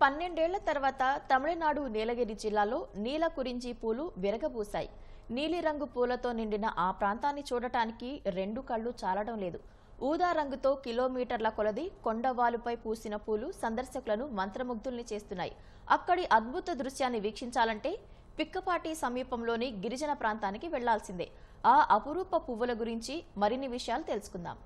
పన్నెండేళ్ళ తర్వాత తమిళనాడు నీలగిరి జిల్లాలో నీల కురించి పూలు విరగబూశాయి. నీలిరంగు పూలతో నిండిన ఆ ప్రాంతాన్ని చూడటానికి రెండు కళ్ళు చాలడం లేదు. ఊదా రంగుతో కిలోమీటర్ల కొలది కొండవాలుపై పూసిన పూలు సందర్శకులను మంత్రముగ్ధుల్ని చేస్తున్నాయి. అక్కడి అద్భుత దృశ్యాన్ని వీక్షించాలంటే పిక్కపాటి సమీపంలోని గిరిజన ప్రాంతానికి వెళ్ళాల్సిందే. ఆ అపురూప పువ్వుల గురించి మరిన్ని విషయాలు తెలుసుకుందాం.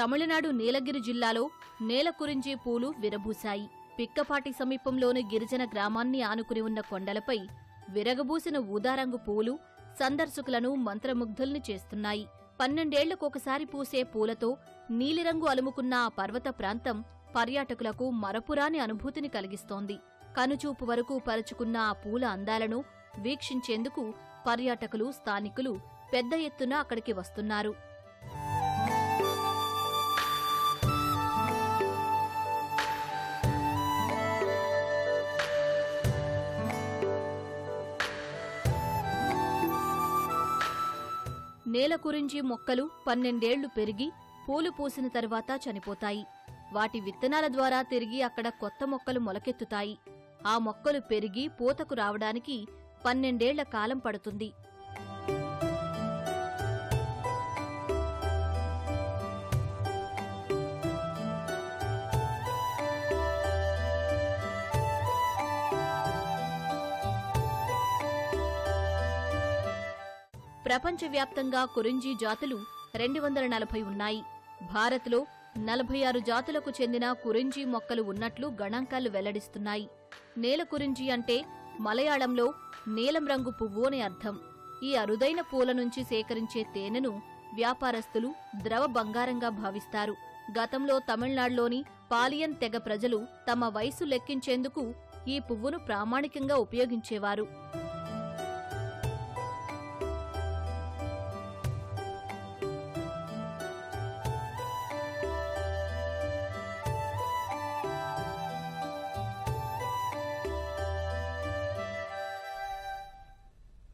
తమిళనాడు నీలగిరి జిల్లాలో నేలకురించి పూలు విరబూశాయి పిక్కపాటి సమీపంలోని గిరిజన గ్రామాన్ని ఆనుకుని ఉన్న కొండలపై విరగబూసిన ఊదారంగు పూలు సందర్శకులను మంత్రముగ్ధుల్ని చేస్తున్నాయి. పన్నెండేళ్ళకొకసారి పూసే పూలతో నీలిరంగు అలుముకున్న ఆ పర్వత ప్రాంతం పర్యాటకులకు మరపురాని అనుభూతిని కలిగిస్తోంది. కనుచూపు వరకు పరుచుకున్న ఆ పూల అందాలను వీక్షించేందుకు పర్యాటకులు స్థానికులు పెద్ద ఎత్తున అక్కడికి వస్తున్నారు. నేల కురించి మొక్కలు పన్నెండేళ్ళు పెరిగి పూలు పూసిన తరువాత చనిపోతాయి. వాటి విత్తనాల ద్వారా తిరిగి అక్కడ కొత్త మొక్కలు మొలకెత్తుతాయి. ఆ మొక్కలు పెరిగి పూతకు రావడానికి పన్నెండేళ్ళ కాలం పడుతుంది. ప్రపంచవ్యాప్తంగా కురింజీ జాతులు రెండు వందల నలభై ఉన్నాయి. భారత్లో నలభై ఆరు జాతులకు చెందిన కురింజీ మొక్కలు ఉన్నట్లు గణాంకాలు వెల్లడిస్తున్నాయి. నేల కురింజీ అంటే మలయాళంలో నీలం రంగు పువ్వు అని అర్థం. ఈ అరుదైన పూల నుంచి సేకరించే తేనెను వ్యాపారస్తులు ద్రవ బంగారంగా భావిస్తారు. గతంలో తమిళనాడులోని పాలియన్ తెగ ప్రజలు తమ వయసు లెక్కించేందుకు ఈ పువ్వును ప్రామాణికంగా ఉపయోగించేవారు.